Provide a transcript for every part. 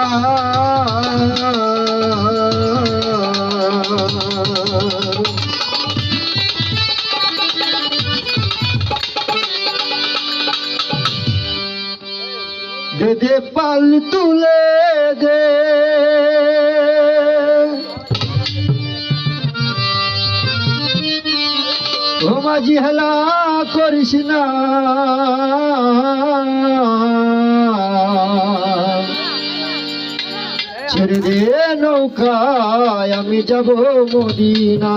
দে দে পাল তুলে দে। ও মাঝি হেলা করিস না। ছেড়ে দে নৌকায়, আমি যাব মদিনা।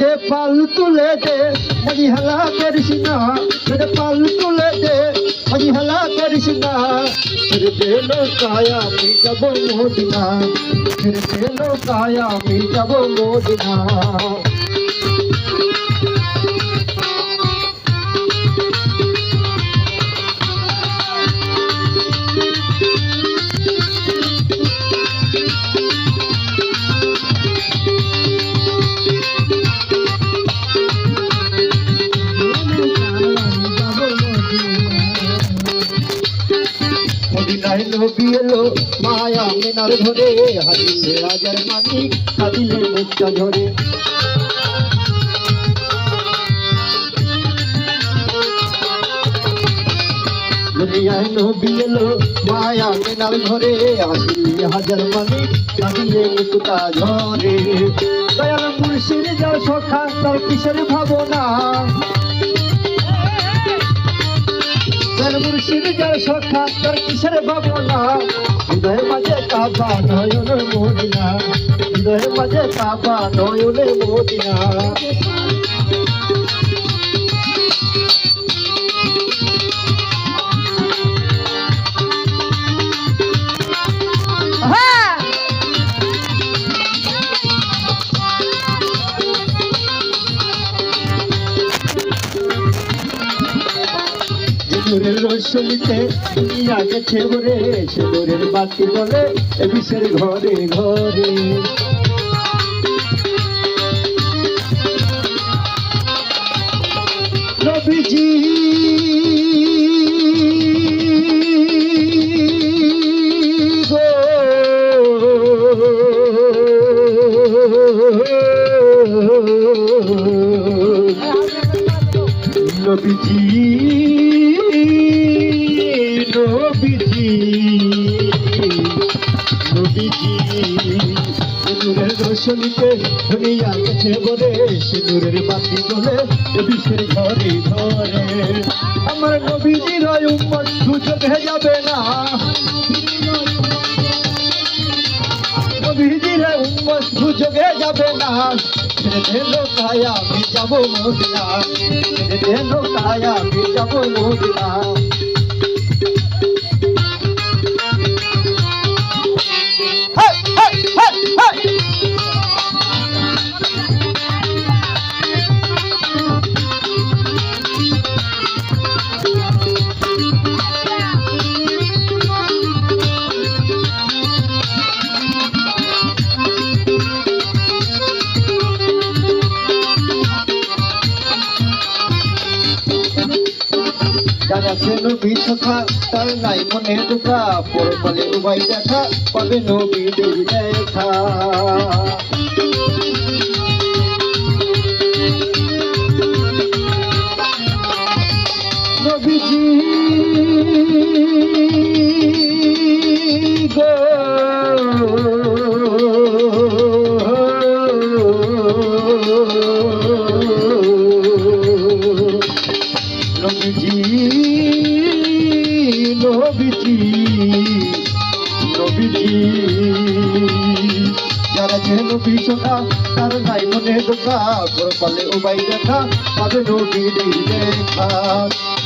দে পাল তুলে দে মাঝি হেলা করিস না। পাল তুলে দে মাঝি হেলা ফির না কায়া আমি যাব মোদিনা ফির দে কায়া আমি যাব মদিনা। মদিনায় নবী এলো মায়া মেনার ধরে হাতিলে রাজার মানিক হাতিলে মুক্তা ধরে। দুনিয়ায় নবী এলো মায়া মেনার ঘরে হাসিলে হাজার মানিক হাতিলে মুক্তা কিসের ভাবনা? তার মুর্শিদ যার সখা তার কিসের ভাবনা হৃদয় মাঝে কাবা নয়ন মোদিনা হৃদয় মাঝে কাবা নয়নে মোদিনা সিঁদুরের ভরে সিঁদুরের বাতি বলে এ ঘরে ঘরে। নবীজি নবীজি সিঁদুরের রোশনীতে দুনিয়া গেছে বলে, সিঁদুরের বাতি বলে বিষের ঘরে ঘরে। আমার নবীজির উম্মত সুযোগ যাবে না। নবীজির উম্মত সুযোগে যাবে না। ছেড়ে দে লোকায়া আমি যাব মদিনা ছেড়ে দে আমি যাব মদিনা যারা ছিল বিশখা তার নাই মনে দুঃখা পরপালে উভয় দেখা পাবে নবীদের দেখা। নবীজি যারা যে নবী শোনা তার নাই মনে দোকা পালে উবাই দেখা, পাবে নবীর দেখা।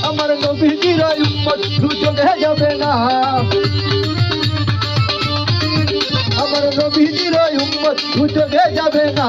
আমার নবীজির উম্মত দুজনে যাবে না। আমার নবীজির উম্মত দুজনে যাবে না।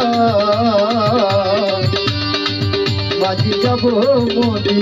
जबो मोदी